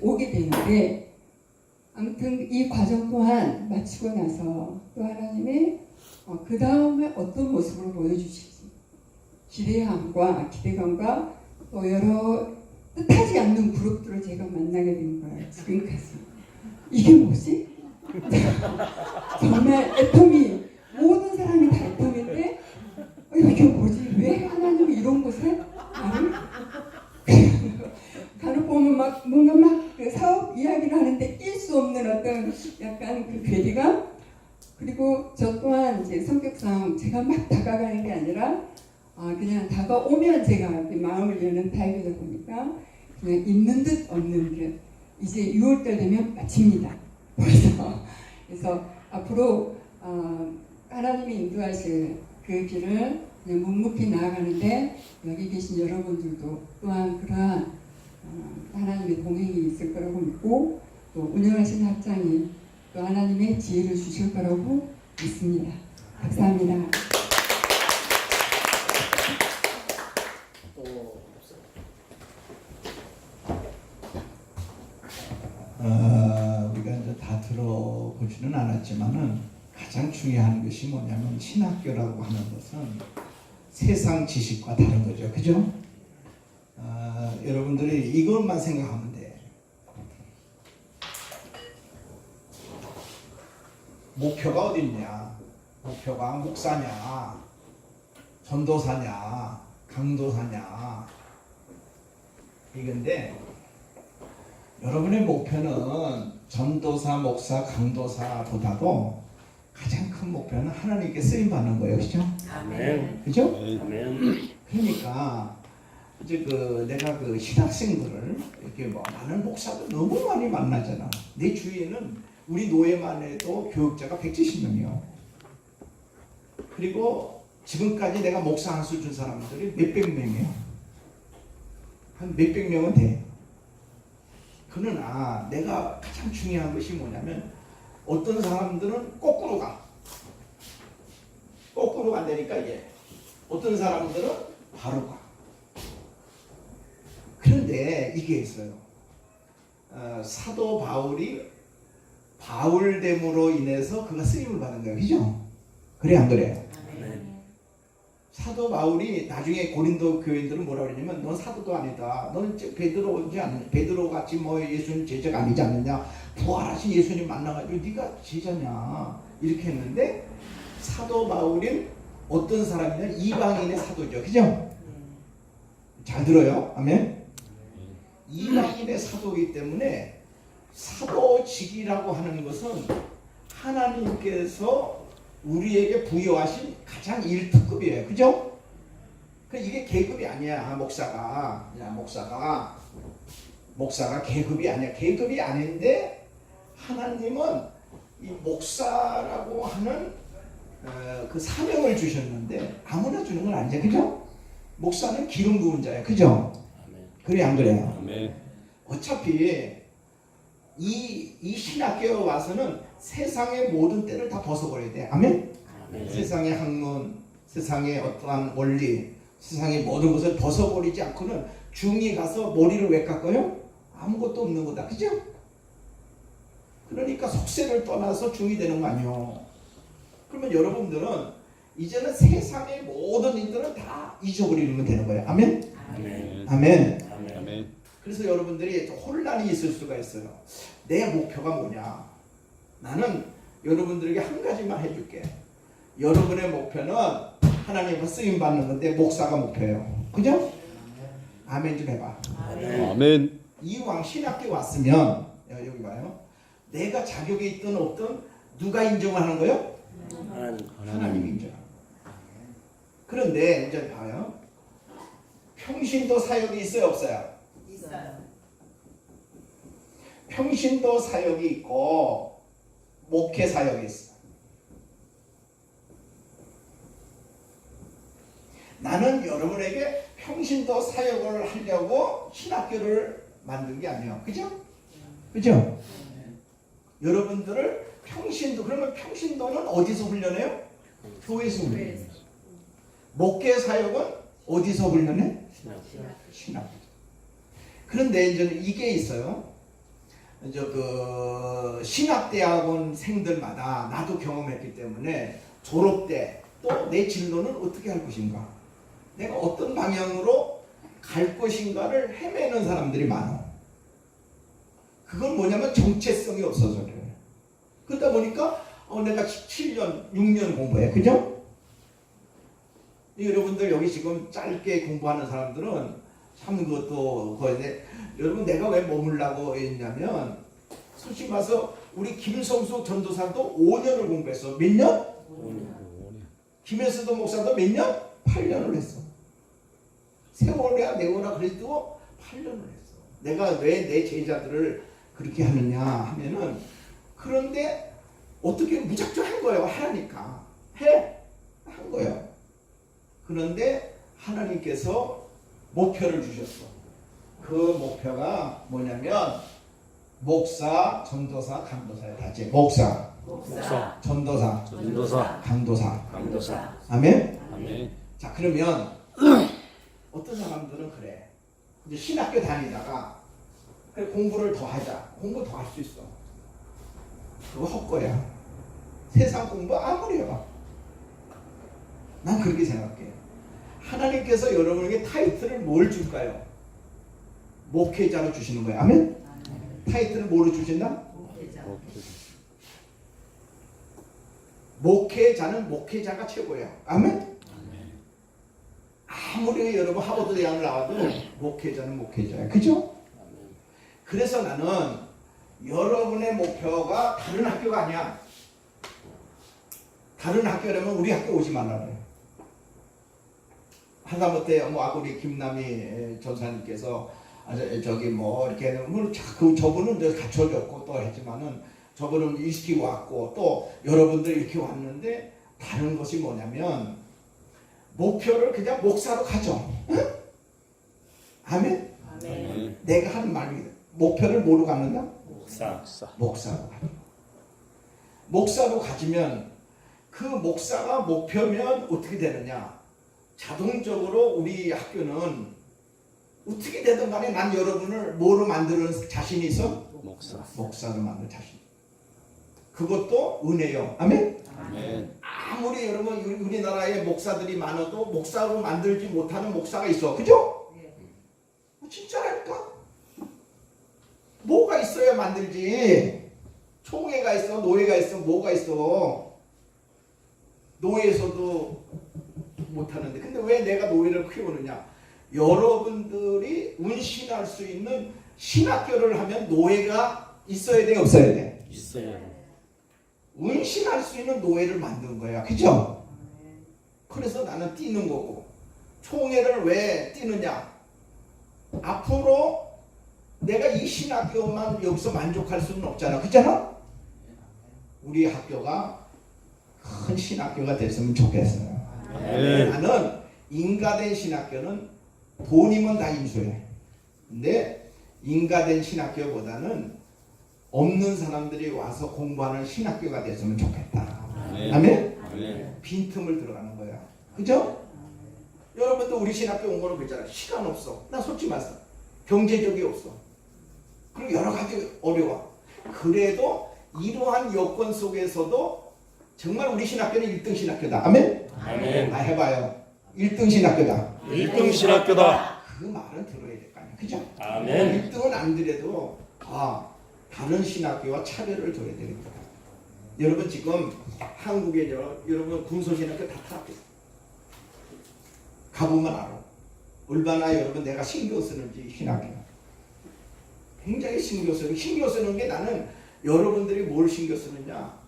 오게 되는데 아무튼 이 과정 또한 마치고 나서 또 하나님이 어, 그 다음에 어떤 모습으로 보여주실지 기대함과 기대감과 또 여러 뜻하지 않는 그룹들을 제가 만나게 된 거예요 지금까지 이게 뭐지? 정말 애텀이 모든 사람이 다 애텀인데 어, 이게 뭐지? 왜 하나님이 이런 곳에 나를 간혹 보면 막 뭔가 막 그 사업 이야기를 하는데 낄 수 없는 어떤 약간 그 괴리감 그리고 저 또한 이제 성격상 제가 막 다가가는 게 아니라 아 그냥 다가오면 제가 이렇게 마음을 여는 타입이다 보니까 그냥 있는 듯 없는 듯 이제 6월달 되면 마칩니다. 그래서 그래서 앞으로 어, 하나님이 인도하실 그 길을 묵묵히 나아가는데 여기 계신 여러분들도 또한 그러한 어, 하나님의 동행이 있을 거라고 믿고 또 운영하신 학장이 또 하나님의 지혜를 주실 거라고 믿습니다. 감사합니다. 또 어, 우리가 이제 다 들어보지는 않았지만은 가장 중요한 것이 뭐냐면 신학교라고 하는 것은 세상 지식과 다른 거죠. 그죠? 어, 여러분들이 이것만 생각하면 돼. 목표가 어디 있냐? 목표가 목사냐? 전도사냐? 강도사냐? 이건데 여러분의 목표는 전도사, 목사, 강도사보다도 가장 큰 목표는 하나님께 쓰임 받는 거예요, 그죠? 아멘. 그죠? 아멘. 그러니까 이제 그 내가 그 신학생들을 이렇게 뭐 많은 목사도 너무 많이 만나잖아. 내 주위에는 우리 노예만 해도 교육자가 170명이요. 그리고 지금까지 내가 목사 한 수 준 사람들이 몇백 명이에요. 한 몇백 명은 돼. 그러나 내가 가장 중요한 것이 뭐냐면 어떤 사람들은 거꾸로 가. 거꾸로 간다니까 이게. 어떤 사람들은 바로 가. 그런데 이게 있어요. 어, 사도 바울이 바울됨으로 인해서 그가 쓰임을 받은 거예요. 그죠? 그래 안 그래? 아멘. 사도 바울이 나중에 고린도 교인들은 뭐라 그러냐면 넌 사도도 아니다. 넌 베드로지 않 베드로 같이 뭐 예수님 제자가 아니지 않느냐. 부활하신 예수님 만나가지고 네가 제자냐 이렇게 했는데 사도 바울은 어떤 사람이냐 이방인의 사도죠. 그죠? 잘 들어요. 아멘. 이방인의 사도이기 때문에 사도직이라고 하는 것은 하나님께서 우리에게 부여하신 가장 1특급이에요. 그죠? 그 이게 계급이 아니야. 목사가. 야, 목사가. 목사가 계급이 아니야. 계급이 아닌데 하나님은 이 목사라고 하는 어, 그 사명을 주셨는데 아무나 주는 건 아니죠. 그죠? 목사는 기름 부은 자예요. 그죠? 그래 안 그래요? 아멘. 어차피 이, 이 신학교에 와서는 세상의 모든 때를 다 벗어버려야 돼. 아멘? 아멘. 세상의 학문, 세상의 어떠한 원리, 세상의 모든 것을 벗어버리지 않고는 중이 가서 머리를 왜 깎아요? 아무것도 없는 거다. 그죠? 그러니까 속세를 떠나서 중이 되는 거 아니요. 그러면 여러분들은 이제는 세상의 모든 일들은 다 잊어버리면 되는 거예요. 아멘? 아멘. 아멘. 아멘. 아멘. 그래서 여러분들이 혼란이 있을 수가 있어요. 내 목표가 뭐냐? 나는 여러분들에게 한 가지만 해줄게. 여러분의 목표는 하나님과 쓰임 받는 건데 목사가 목표예요. 그죠? 아멘 좀 해봐. 아멘. 이왕 신학교 왔으면 여기 봐요. 내가 자격이 있든 없든 누가 인정을 하는 거예요? 하나님. 인정하는 거예요. 그런데 이제 봐요. 평신도 사역이 있어요, 없어요? 있어요. 평신도 사역이 있고 목회 사역이 있어. 나는 여러분에게 평신도 사역을 하려고 신학교를 만든 게 아니에요. 그죠? 그죠? 여러분들을 평신도 그러면 평신도는 어디서 훈련해요? 교회에서 훈련해요. 목회 사역은 어디서 훈련해? 신학. 신학. 그런데 이제 이게 있어요. 저그 신학대학원 생들마다 나도 경험했기 때문에 졸업 때 또 내 진로는 어떻게 할 것인가 내가 어떤 방향으로 갈 것인가를 헤매는 사람들이 많아. 그건 뭐냐면 정체성이 없어서 그래. 그러다 보니까 어, 내가 7년, 6년 공부해. 그죠? 여러분들 여기 지금 짧게 공부하는 사람들은 참 그것도 거인데 여러분 내가 왜 머물라고 했냐면 솔직히 말해서 우리 김성수 전도사도 5년을 공부했어. 몇 년? 김혜수도 목사도 몇 년? 8년을 했어. 세월이야 내거라 그래도 8년을 했어. 내가 왜 내 제자들을 그렇게 하느냐 하면은 그런데 어떻게 무작정 한 거예요. 하라니까. 해. 한 거예요. 그런데 하나님께서 목표를 주셨어. 그 목표가 뭐냐면 목사, 전도사, 강도사야. 다지 목사, 목사, 전도사, 전도사, 강도사. 강도사. 아멘. 아멘. 자 그러면 어떤 사람들은 그래 이제 신학교 다니다가 그래, 공부를 더 하자 공부 더 할 수 있어 그거 헛거야 세상 공부 아무리 해봐 난 그렇게 생각해 하나님께서 여러분에게 타이틀을 뭘 줄까요? 목회자로 주시는 거야 아멘? 타이틀을 뭐로 주신다? 목회자는 목회자가 최고야 아멘? 아무리 여러분 하버드 대학을 나와도 목회자는 목회자야. 그죠? 그래서 나는 여러분의 목표가 다른 학교가 아니야. 다른 학교라면 우리 학교 오지 말라 그래. 하다못해 뭐 아구리 김남희 전사님께서 아, 저- 저기 뭐 이렇게 뭐 자- 그 저분은 이제 갖춰줬고 또 했지만은 저분은 일시키고 왔고 또 여러분들 이렇게 왔는데 다른 것이 뭐냐면 목표를 그냥 목사로 가져. 응? 아멘. 아멘. 내가 하는 말입니다. 목표를 뭐로 갖는다? 목사, 목사로 가. 목사로 가지면 그 목사가 목표면 어떻게 되느냐? 자동적으로 우리 학교는 어떻게 되든 간에 난 여러분을 뭐로 만드는 자신이 있어? 목사. 목사로 만들 자신. 그것도 은혜요. 아멘. 아멘. 아무리 여러분 우리- 우리나라에 목사들이 많아도 목사로 만들지 못하는 목사가 있어. 그죠? 어, 진짜라니까. 뭐가 있어야 만들지. 총회가 있어, 노예가 있어, 뭐가 있어. 노예에서도 못하는데. 근데 왜 내가 노예를 키우느냐? 여러분들이 운신할 수 있는 신학교를 하면 노예가 있어야 돼, 없어야 돼? 있어요. 운신할 수 있는 노예를 만든 거야. 그죠? 그래서 나는 뛰는 거고. 총회를 왜 뛰느냐? 앞으로 내가 이 신학교만 여기서 만족할 수는 없잖아. 그잖아? 우리 학교가 큰 신학교가 됐으면 좋겠어요. 아멘. 나는 인가된 신학교는 돈이면 다 인수해. 근데 인가된 신학교보다는 없는 사람들이 와서 공부하는 신학교가 됐으면 좋겠다. 아멘. 아멘? 아멘. 빈틈을 들어가는 거야. 그죠? 여러분도 우리 신학교 온 거는 그랬잖아. 시간 없어. 나 솔직히 말씀. 경제적이 없어. 그리고 여러 가지 어려워. 그래도 이러한 여건 속에서도 정말 우리 신학교는 1등 신학교다. 아멘? 아멘. 아, 해봐요. 1등 신학교다. 1등 신학교다. 그 말은 들어야 될 거 아니야. 그죠? 아멘. 1등은 안 들어도 아, 다른 신학교와 차별을 둬야 되겠다. 여러분 지금 한국에 여, 여러분 군소신학교 다 타락했어. 가보면 알아. 얼마나 여러분 내가 신경 쓰는지 신학교. 굉장히 신경 쓰는 신경 쓰는 게 나는 여러분들이 뭘 신경 쓰느냐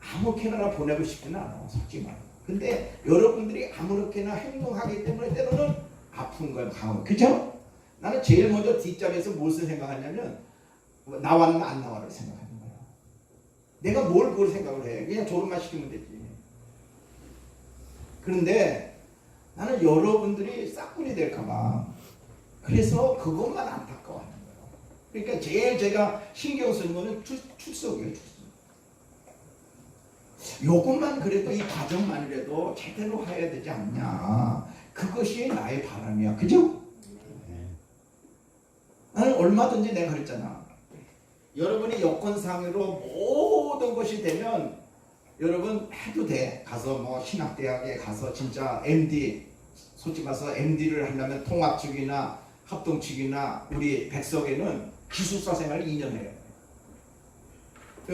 아무렇게나 보내고 싶지는 않아 솔직히 말해. 근데 여러분들이 아무렇게나 행동하기 때문에 때로는 아픈 거야 강은 그죠? 나는 제일 먼저 뒷장에서 무엇을 생각하냐면 나왔나 안 나와를 생각하는 거야. 내가 뭘 그걸 생각을 해? 그냥 졸업만 시키면 되지. 그런데 나는 여러분들이 싹군이 될까봐 그래서 그것만 안타까워하는 거예요. 그러니까 제일 제가 신경 쓰는 거는 출, 출석이에요. 출석. 요것만 그래도 이 과정만이라도 제대로 해야 되지 않냐. 그것이 나의 바람이야. 그죠? 나는 얼마든지 내가 그랬잖아. 여러분이 여건상으로 모든 것이 되면 여러분 해도 돼. 가서 뭐 신학대학에 가서 진짜 MD 솔직히 말해서 MD를 하려면 통합축이나 합동축이나 우리 백석에는 기숙사 생활을 2년 해요.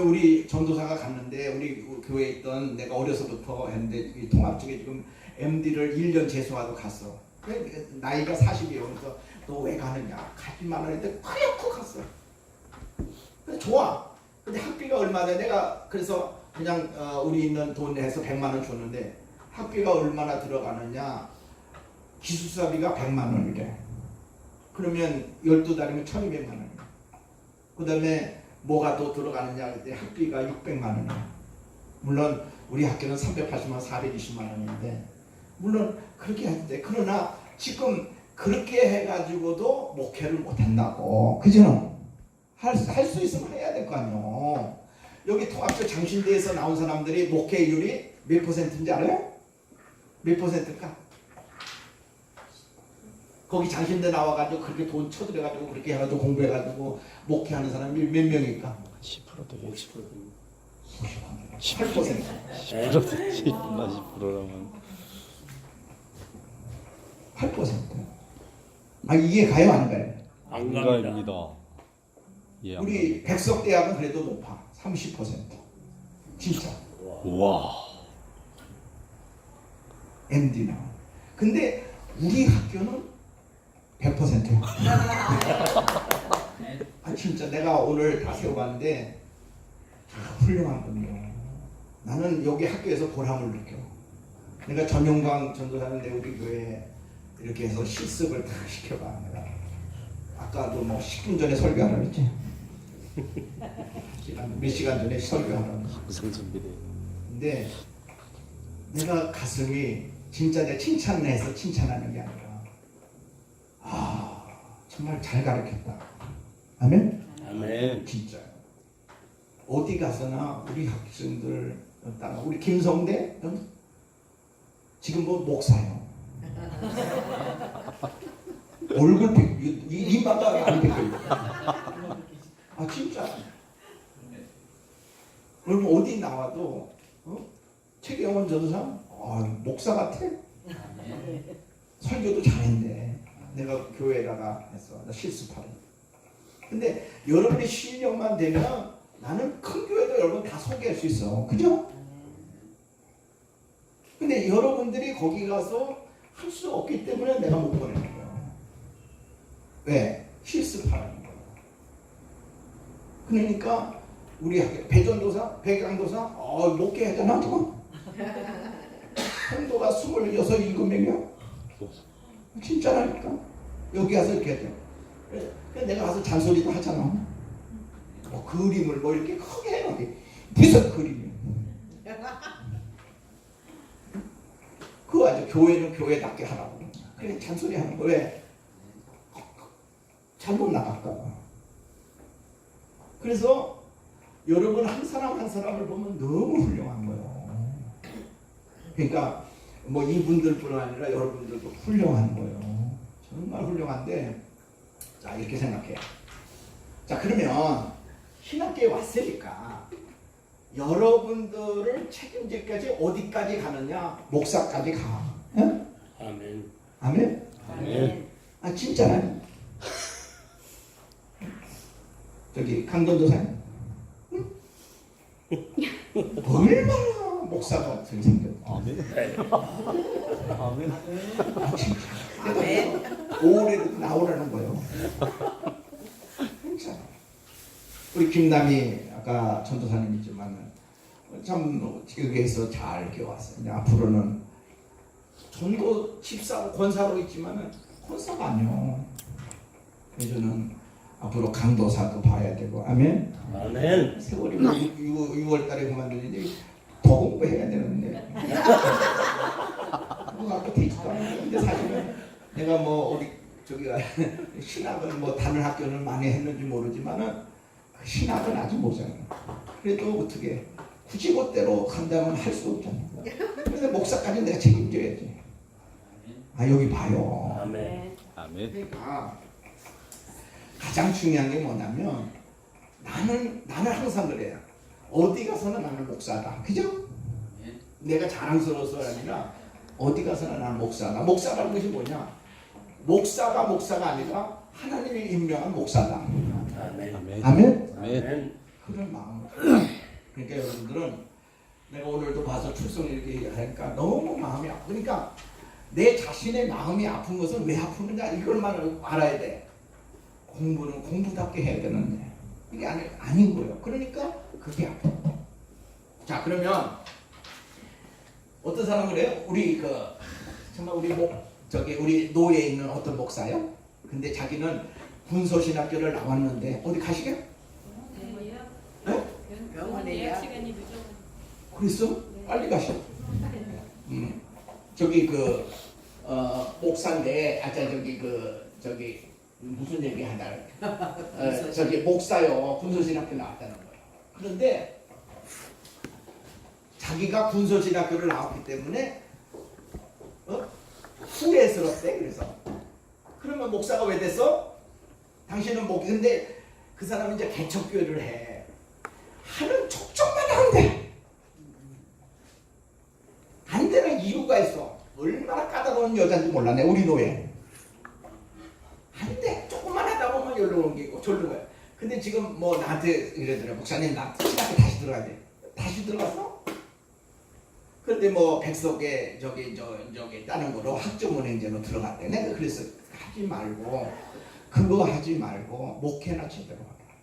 우리 전도사가 갔는데 우리 교회에 있던 내가 어려서부터 했는데 이 통합축에 지금 MD를 1년 재수하고 갔어. 나이가 40이에요. 그래서 너 왜 가느냐? 가기만 하는데 그렇고 갔어. 근데 좋아. 근데 학비가 얼마냐? 내가 그래서 그냥 어, 우리 있는 돈 내서 100만 원 줬는데 학비가 얼마나 들어가느냐? 기숙사비가 100만 원이래. 그러면 12달이면 1200만 원이야. 그 다음에 뭐가 더 들어가느냐 그때 학비가 600만 원이야. 물론 우리 학교는 380만 원, 420만 원인데 물론 그렇게 하는데 그러나 지금 그렇게 해가지고도 목회를 못한다고 그죠? 할할 수 있으면 해야 될 거 아니요. 여기 통합교 장신대에서 나온 사람들이 목회율이 몇 퍼센트인지 알아요? 몇 퍼센트일까? 거기 장신대 나와가지고 그렇게 돈 쳐들여가지고 그렇게 해가지고 공부해가지고 목회하는 사람이 몇 명일까? 10%도 8%. 10%도 10%나 10%라면 8%. 아 이게 가요 안 가요? 안 갑니다. 예. 안 우리 백석 대학은 그래도 높아. 30%. 진짜. 와. MD나. 근데 우리 학교는 100%야. 아 진짜 내가 오늘 다 세워봤는데 다 훌륭한 분이요. 나는 여기 학교에서 보람을 느껴. 내가 전용광 전도사인데 우리 교회 이렇게 해서 실습을 다 시켜봐. 내가 아까도 뭐 10분 전에 설교하라. 시간, 몇 시간 전에 설교하라고. 근데 내가 가슴이 진짜 내 칭찬을 해서 칭찬하는 게 아니라 아 정말 잘 가르쳤다. 아멘. 아멘. 진짜 어디 가서나 우리 학생들 따라 우리 김성대 응? 지금 뭐 목사요. 얼굴 비- 이- 이- 이마가 안 비켜요. 아 진짜. 여러분 어디 나와도 어? 최경원 전사 아, 목사 같아. 설교도 잘했네. 내가 교회에다가 했어. 나 실습하래. 근데 여러분의 실력만 되면 나는 큰 교회도 여러분 다 소개할 수 있어. 그죠? 근데 여러분들이 거기 가서 할 수 없기 때문에 내가 못 보내는 거야. 왜? 실습하라는 거야. 그러니까 우리 배전도사, 백양도사, 어, 목회 하잖아 지금. 성도가 스물여섯 일곱 명이야. 진짜라니까. 여기 가서 이렇게. 그래, 그래 내가 가서 잔소리도 하잖아. 뭐 그림을 뭐 이렇게 크게 해놓게 무슨 그림이야. 그거 아주 교회는 교회답게 하라고. 그래 잔소리 하는 거 왜? 잘못 봐. 그래서 여러분 한 사람 한 사람을 보면 너무 훌륭한 거예요. 그러니까 뭐 이분들뿐 아니라 여러분들도 훌륭한 거예요. 정말 훌륭한데 자 이렇게 생각해. 자 그러면 신학교에 왔으니까 여러분들을 책임질까지 어디까지 가느냐? 목사까지 가. 응? 아멘. 아멘. 아멘. 아 진짜라니. 저기 강don도사님. 응? 얼마나 목사 같은 생겼. 아멘. 네. 아멘. 아 진짜. 오래도 나오라는 거예요. 진짜. 우리 김남희 아까 전도사님이지만 참 여기에서 잘. 이제 앞으로는 전도 집사 권사로 있지만은 권사가 아니요. 그래서는 앞으로 강도사도 봐야 되고 아멘. 아멘. 세월이 뭐 6, 월 달에 그만두는데 더 공부해야 되는데 그거 갖고 되지도. 근데 사실은 내가 뭐 우리 저기가 신학을 뭐 다른 학교는 많이 했는지 모르지만은 그 신학은 아직 모자라요. 그래도 어떻게 굳이 그대로 간다면 할 수 없잖아. 그래서 목사까지 내가 책임져야지. 아 여기 봐요. 아멘. 아멘. 그러니까 가장 중요한 게 뭐냐면 나는 나는 항상 그래요. 어디 가서는 나는 목사다. 그죠? 내가 자랑스러워서가 아니라 어디 가서는 나는 목사다. 목사라는 것이 뭐냐? 목사가 목사가 아니라 하나님이 임명한 목사다. 아멘. 아멘. 아멘. 아멘. 아멘. 그런 마음. 그러니까 여러분들은 내가 오늘도 봐서 출석 이렇게 하니까 너무 마음이 아프. 그러니까 내 자신의 마음이 아픈 것은 왜 아프느냐 이걸만 알아야 돼. 공부는 공부답게 해야 되는데 이게 아니, 아닌 거예요. 그러니까 그게 아파. 자 그러면 어떤 사람은 그래요? 우리 그 정말 우리 목 저기 우리 노예에 있는 어떤 목사요? 근데 자기는 군소신학교를 나왔는데 어디 가시게? 병원에 예약 시간이 늦어. 그랬어? 빨리 가시오. 음. 저기 그 어, 목사인데 아자 저기 그 저기 무슨 얘기 하나 어, 저기 목사요 군소신학교 나왔다는 거예요. 그런데 자기가 군소신학교를 나왔기 때문에 어? 후회스럽대 그래서 그러면 목사가 왜 됐어? 당신은 목 근데 그 사람이 이제 개척교회를 해 하는 촉촉만 돼. 안 되는 이유가 있어. 얼마나 까다로운 여자인지 몰랐네, 우리 노예. 안 돼. 조금만 하다 보면 여기로 옮기고 절로 가요. 근데 지금 뭐 나한테 이러더래. 목사님, 나 신학교 다시 들어가야 돼. 다시 들어갔어? 근데 뭐 백석에 저기 저 저기 다른 거로 학점은행제로 들어갔대. 내가 그래서 하지 말고 그거 하지 말고 목회나 제대로 하라.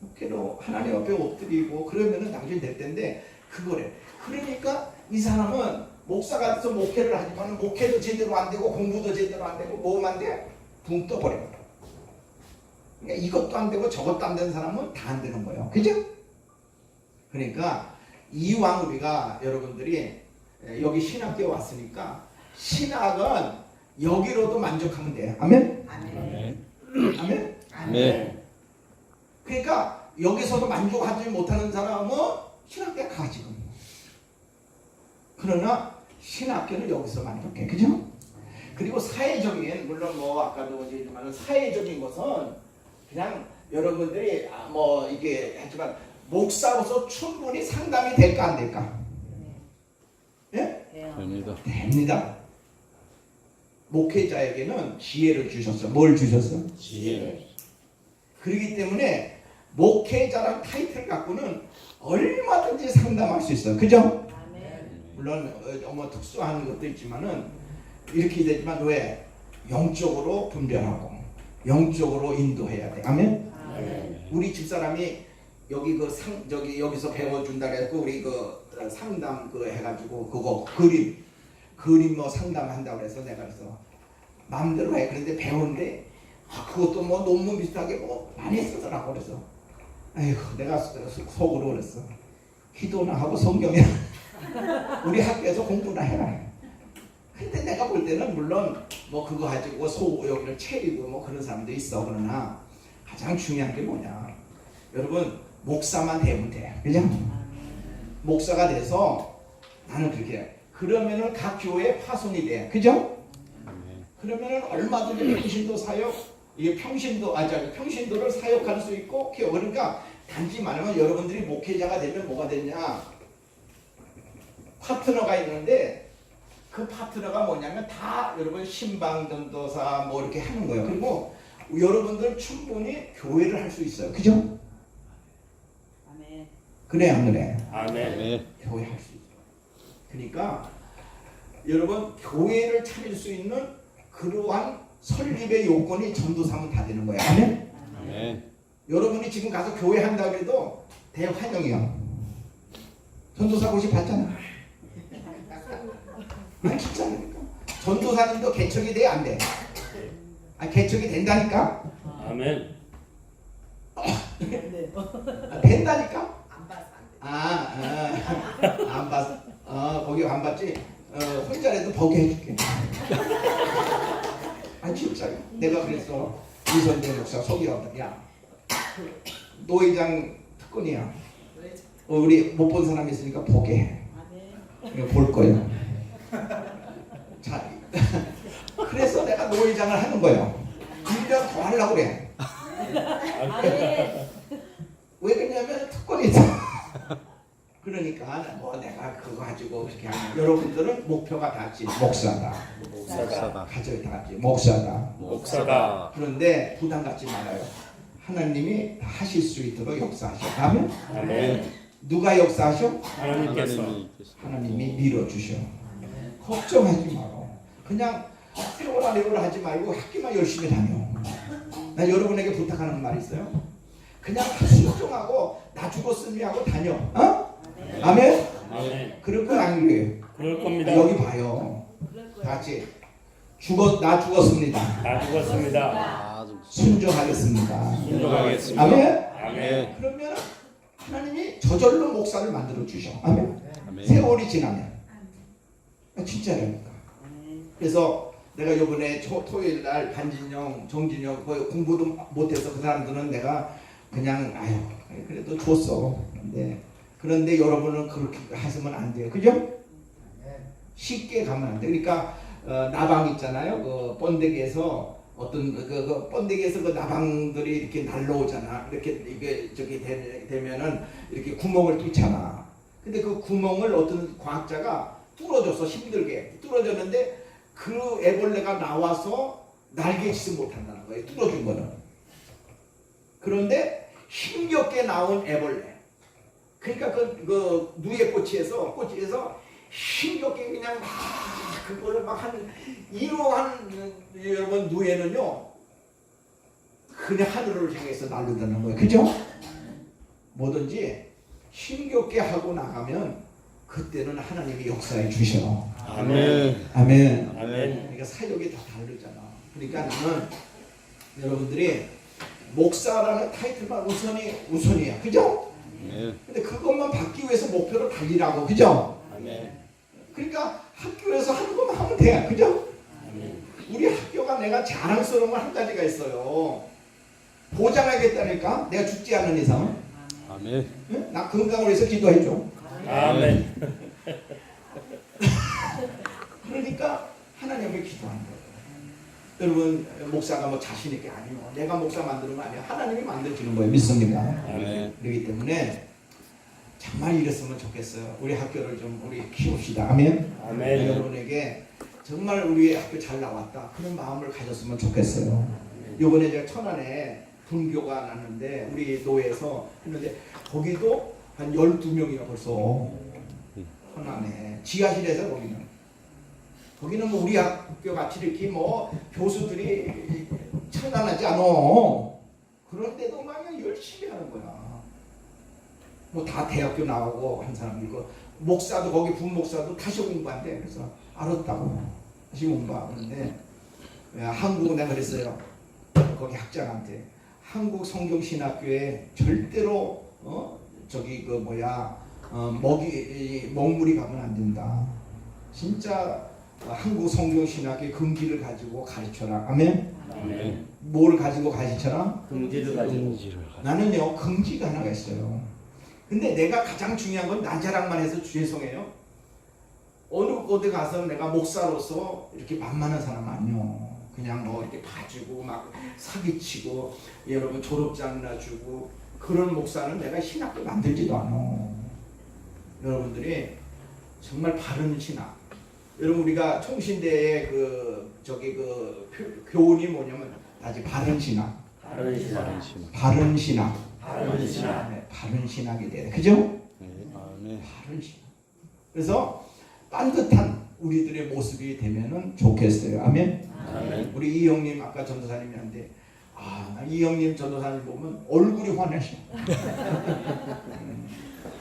목회로 하나님 앞에 엎드리고 그러면은 나중에 될 텐데 그거래. 그러니까 이 사람은 목사가 돼서 목회를 하지만 목회도 제대로 안 되고 공부도 제대로 안 되고 뭐만 안 돼? 붕 떠버려. 그러니까 이것도 안 되고 저것도 안 되는 사람은 다 안 되는 거예요. 그죠? 그러니까 이왕 우리가 여러분들이 여기 신학교에 왔으니까 신학은 여기로도 만족하면 돼요. 아멘? 아멘. 아멘? 아멘. 그러니까 여기서도 만족하지 못하는 사람은 신학교에 가 지금. 그러나 신학교는 여기서 만족해, 그죠? 그리고 사회적인 물론 뭐 아까도 얘기했지만 사회적인 것은 그냥 여러분들이 아, 뭐 이게 하지만 목사로서 충분히 상담이 될까 안 될까? 예? 됩니다. 됩니다. 목회자에게는 지혜를 주셨어. 뭘 주셨어? 지혜. 그렇기 때문에 목회자란 타이틀 갖고는 얼마든지 상담할 수 있어요. 그죠? 물론 어, 뭐 특수한 것도 있지만은 이렇게 되지만 왜 영적으로 분별하고 영적으로 인도해야 돼. 아멘. 아멘. 우리 집사람이 여기 그 상 저기 여기서 배워준다 그래고 우리 그 어, 상담 그 해가지고 그거 그림 그림 뭐 상담한다 그래서 내가 그래서 마음대로 해 그런데 배우는데 아, 그것도 뭐 논문 비슷하게 뭐 많이 쓰더라고 그래서 아이고 내가 속- 속으로 그랬어 기도나 하고 성경이나 우리 학교에서 공부나 해라 근데 내가 볼 때는 물론 뭐 그거 가지고 소 여기를 채리고 뭐 그런 사람도 있어 그러나 가장 중요한 게 뭐냐 여러분 목사만 되면 돼 그죠? 목사가 돼서 나는 그렇게 해. 그러면은 각 교회 파송이 돼 그죠? 그러면은 얼마든지 평신도 사역 이 평신도 아니 평신도를 사역할 수 있고 그- 그러니까 단지 말하면 여러분들이 목회자가 되면 뭐가 되냐 파트너가 있는데 그 파트너가 뭐냐면 다 여러분 신방 전도사 뭐 이렇게 하는 거예요 그리고 여러분들 충분히 교회를 할 수 있어요 그죠? 그래 안 그래? 아멘. 아멘. 교회 할 수 있어요. 그러니까 여러분 교회를 차릴 수 있는 그러한 설립의 요건이 전도사면 다 되는 거예요. 아멘. 아멘. 여러분이 지금 가서 교회 한다 그래도 대환영이요. 전도사 고시 받잖아. 아니 진짜니까. 전도사님도 개척이 돼안 돼? 아 개척이 된다니까? 아멘. 아, 된다니까? 아, 아, 안 봤, 어, 거기 안 봤지? 어, 혼자라도 보게 해줄게. 아, 진짜. 내가 그랬어. 이선재 목사 소개하다. 야, 노회장 특권이야. 어, 우리 못 본 사람 있으니까 보게 해. 이거 볼 거예요. 자, 그래서 내가 노회장을 하는 거예요. 1년 더 하려고 그래. 번 있어. 그러니까 뭐 내가 그거 가지고 그렇게 하면 여러분들은 목표가 다지 목사다. 목사다. 가져야 다지 목사다. 목사다. 그런데 부담 갖지 말아요. 하나님이 다 하실 수 있도록 역사하셔. 아멘. 아멘. 누가 역사하셔? 하나님께서 하나님이 밀어주셔. 걱정하지 마라. 그냥 세월아 내월 하지 말고 학교만 열심히 다녀. 나 여러분에게 부탁하는 말 있어요. 그냥 순종하고 나 죽었으니 하고 다녀. 어? 아멘. 아멘. 그럴 건 아니에요. 그럴 겁니다. 여기 봐요. 다 같이 죽었 나 죽었습니다. 다 죽었습니다. 순종하겠습니다. 순종하겠습니다. 아멘. 아멘. 그러면 하나님이 저절로 목사를 만들어 주셔. 아멘. 아멘. 세월이 지나면 아, 진짜라니까. 그래서 내가 요번에 초, 토요일 날 반진영, 정진영 그 공부도 못해서 그 사람들은 내가 그냥 아유 그래도 줬어. 근데 그런데 여러분은 그렇게 하시면 안 돼요. 그죠? 쉽게 가면 안 돼. 그러니까 어, 나방 있잖아요. 그 번데기에서 어떤 그, 그 번데기에서 그 나방들이 이렇게 날라오잖아. 이렇게 이게 저기 되, 되면은 이렇게 구멍을 뚫잖아. 근데 그 구멍을 어떤 과학자가 뚫어줘서 힘들게 뚫어줬는데 그 애벌레가 나와서 날개짓을 못한다는 거예요. 뚫어준 거는. 그런데 힘겹게 나온 애벌레. 그러니까 그, 그 누에 꼬치에서 꼬치에서 힘겹게 그냥 막 그거를 막한 이로 한 여러분 누에는요 그냥 하늘을 향해서 날른다는 거예요. 그죠? 뭐든지 힘겹게 하고 나가면 그때는 하나님이 역사해 주셔. 아멘. 아멘. 아멘. 그러니까 사역이 다 다르잖아. 그러니까 나는 여러분들이 목사라는 타이틀만 우선이 우선이야. 그죠? 아멘. 근데 그것만 받기 위해서 목표를 달리라고. 그죠? 아멘. 그러니까 학교에서 하는 것만 하면 돼. 그죠? 아멘. 우리 학교가 내가 자랑스러운 건 한 가지가 있어요. 보장하겠다니까? 내가 죽지 않는 이상. 아멘. 응? 나 건강을 위해서 기도해줘. 아멘. 그러니까 하나님을 기도하는 거예요. 여러분 목사가 뭐 자신 있게 아니요. 내가 목사 만드는 거 아니야. 하나님이 만들어주는 거예요. 믿습니까? 아멘. 그렇기 때문에 정말 이랬으면 좋겠어요. 우리 학교를 좀 우리 키웁시다. 아멘. 아멘. 여러분에게 정말 우리 학교 잘 나왔다. 그런 마음을 가졌으면 좋겠어요. 요번에 제가 천안에 분교가 났는데 우리 노예에서 했는데 거기도 한 12명이나 벌써 천안에 지하실에서 거기는. 거기는 뭐 우리 학교 같이 이렇게 뭐 교수들이 청단하지 않아. 그런데도 막 열심히 하는 거야. 뭐 다 대학교 나오고 한 사람이고 목사도 거기 부목사도 다시 공부한대. 그래서 알았다고 다시 공부하는데 한국은 내가 그랬어요. 거기 학장한테. 한국 성경신학교에 절대로 어 저기 그 뭐야 어 먹이 이 먹물이 가면 안 된다 진짜 한국 성경 신학의 금기를 가지고 가르쳐라 아멘 아멘. 뭘 가지고 가르쳐라 금지를 가지고. 나는요 금지가 하나가 있어요. 근데 내가 가장 중요한 건 나 자랑만 해서 죄송해요. 어느 곳에 가서 내가 목사로서 이렇게 만만한 사람 아니요. 그냥 뭐 이렇게 봐주고 막 사기치고 여러분 졸업장 나주고 그런 목사는 내가 신학도 만들지도 않아. 여러분들이 정말 바른 신학. 여러분 우리가 총신대의 그 저기 그 표- 교훈이 뭐냐면 아직 바른 신학. 바른 신앙. 바른 신앙. 바른 신학. 바른. 네, 신학이 돼. 그죠? 네. 아멘. 바른 신학. 그래서 반듯한 우리들의 모습이 되면은 좋겠어요. 아멘. 아멘. 우리 이 형님 아까 전도사님한테 아, 나이 형님 전도사님 보면 얼굴이 환하셔. 음,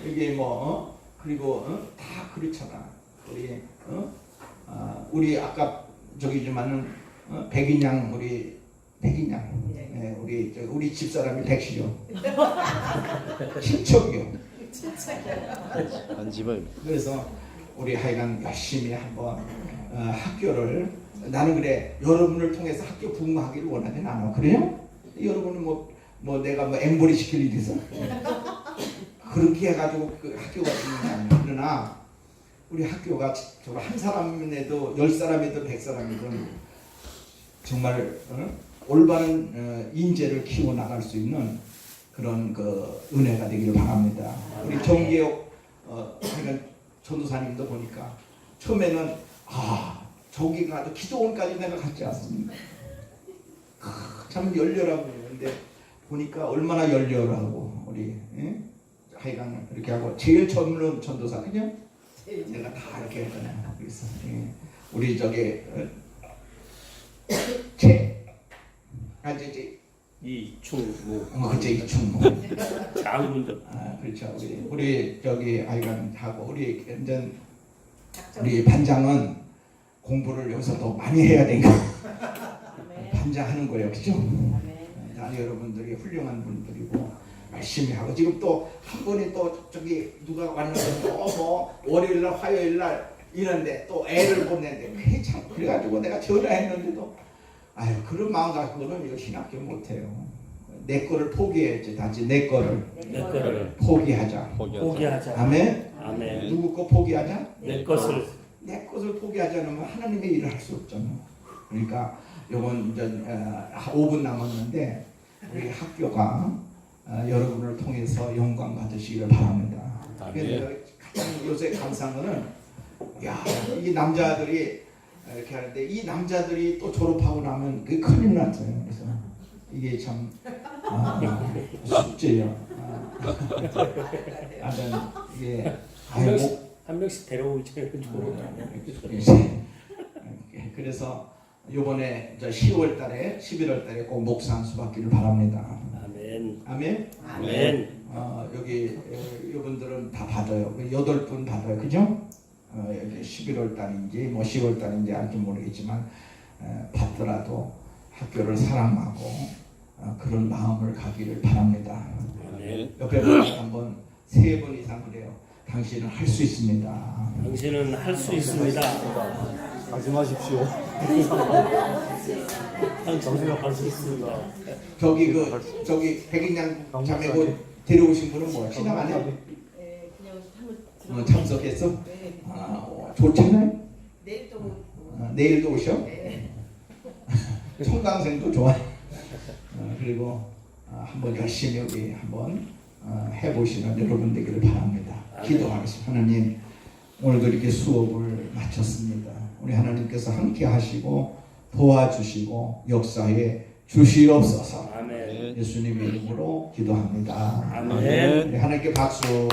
이게 뭐 어? 그리고 어? 다 그렇잖아. 우리 어? 아, 우리 아까 저기지만은 어? 백인양 우리 백인양 네, 우리 저, 우리 집 사람이 백시요. 친척이요. 안집을 그래서 우리 하여간 열심히 한번 어, 학교를 나는 그래 여러분을 통해서 학교 부흥하기를 원하진 않아 그래요? 여러분은 뭐, 뭐 내가 뭐 엠보리 시킬 일이 있어? 그렇게 해가지고 그 학교가 되는 게 아니야 그러나 우리 학교가 정말 한 사람이라도 열 사람이든 백 사람이든 정말 어? 올바른 어, 인재를 키워 나갈 수 있는 그런 그 은혜가 되기를 바랍니다. 우리 정기혁 어, 전도사님도 보니까 처음에는 아 저기가 또 기도원까지 내가 갔지 않습니까? 크, 참 열렬하고 근데 보니까 얼마나 열렬하고 우리 예? 하여간 이렇게 하고 제일 젊은 전도사 그냥 내가 다 이렇게 했잖아요. 그래서 예. 우리 저기 어, 제 아저 이제. 이충무 어 그제 이충모. 장군도 아 그렇죠. 우리 우리 저기 하여간 하고 우리 완전 우리 반장은 공부를 여기서 더 많이 해야 되니까 반장하는 거예요, 그죠? 다 여러분들이 훌륭한 분들이고 열심히 하고 지금 또 한 분이 또 저기 누가 왔는데 또뭐 월요일 날 화요일 날 이런데 또 애를 보냈는데 그게 참 그래가지고 내가 전화했는데도 아유 그런 마음 갖고는 이거 신학교 못해요. 내 거를 포기해야지 단지 내 거를 내 거를 포기하자. 포기하자. 포기하자. 아멘. 아멘. 누구 거 포기하자? 내 것을 내 것을 포기하지 않으면 하나님의 일을 할 수 없잖아. 그러니까 요번 이제 어, 5분 남았는데 우리 학교가 어, 여러분을 통해서 영광 받으시기를 바랍니다. 그래서 가장 요새 감사한 거는 야, 이 남자들이 이렇게 하는데 이 남자들이 또 졸업하고 나면 그 큰일 났어요. 그래서 이게 참 아, 숙제예요. 아, 아, 이게 한 아이고 명씩 한 명씩 데려오지 좋은 예, 그래서 요번에 저 10월 달에 11월 달에 꼭 목사 한수 받기를 바랍니다. 아멘. 아멘. 아멘. 어, 여기 어, 이분들은 다 받아요. 그 여덟 분 받아요. 그죠? 어, 여기 11월 달인지 뭐 10월 달인지 알지 모르겠지만 어, 받더라도 학교를 사랑하고 어, 그런 마음을 가기를 바랍니다. 아멘. 옆에 한번 세번 이상 그래요. 당신은 할 수 있습니다. 당신은 할 수 있습니다. 말씀하십시오. 당신은 할 수 있습니다. 저기 그 저기 백인양 자매 그 데려오신 분은 뭐야? 신앙 안 해? 네, 그냥 한번 어, 참석했어? 네, 아, 어, 좋잖아요. 내일 또 어, 내일도 오셔? 네. 청강생도 좋아. 어, 그리고 어, 한번 열심히 여기 한번 어, 해보시는 여러분 되기를 바랍니다. 기도하겠습니다. 하나님 오늘 그렇게 수업을 마쳤습니다. 우리 하나님께서 함께 하시고 도와주시고 역사에 주시옵소서. 아멘. 예수님의 이름으로 기도합니다. 아멘. 하나님께 박수.